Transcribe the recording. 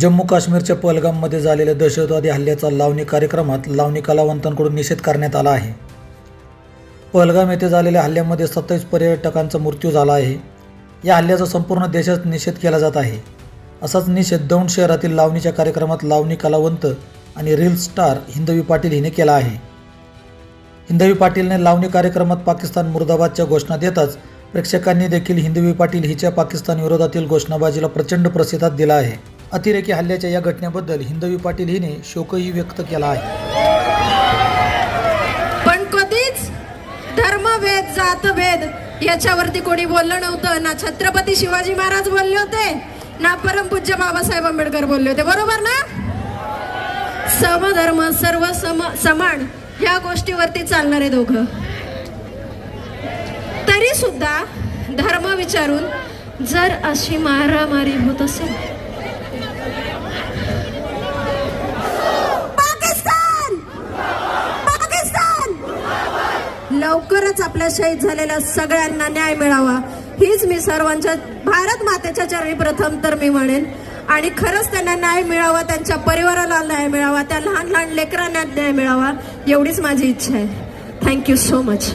जम्मू काश्मीरच्या पहलगाममध्ये झालेल्या दहशतवादी हल्ल्याचा लावणी कार्यक्रमात लावणी कलावंतांकडून निषेध करण्यात आला आहे. पहलगाम येथे झालेल्या हल्ल्यामध्ये सत्तावीस पर्यटकांचा मृत्यू झाला आहे. या हल्ल्याचा संपूर्ण देशात निषेध केला जात आहे. असाच निषेध दौंड शहरातील लावणीच्या कार्यक्रमात लावणी कलावंत आणि रील स्टार हिंदवी पाटील हिने केला आहे. हिंदवी पाटीलने लावणी कार्यक्रमात पाकिस्तान मुर्दाबादच्या घोषणा देताच प्रेक्षकांनी देखील हिंदवी पाटील हिच्या पाकिस्तान विरोधातील घोषणाबाजीला प्रचंड प्रतिसाद दिला आहे. अतिरेकी हल्ल्याच्या या घटनेबद्दल हिंदवी पाटील हिने शोकही व्यक्त केला आहे. पण कधीच धर्मभेद जातभेद याच्यावरती कोणी बोललं नव्हतं. ना छत्रपती शिवाजी महाराज बोलले होते ना परमपूज्य बाबासाहेब आंबेडकर बोलले होते. बरोबर ना? समधर्म सर्व सम समान या गोष्टीवरती चालणारे दोघं. तरी सुद्धा धर्म विचारून जर अशी मारामारी होत असेल पाकिस्तान पाकिस्तान लवकरच आपल्या शहीद झालेल्या सगळ्यांना न्याय मिळावा. हीच मी सर्वांच्या भारत मातेच्या चरणी प्रथम तर मी म्हणेन. आणि खरंच त्यांना न्याय मिळावा त्यांच्या परिवाराला न्याय मिळावा त्या लहान लहान लेकरांना न्याय मिळावा एवढीच माझी इच्छा आहे. Thank you so much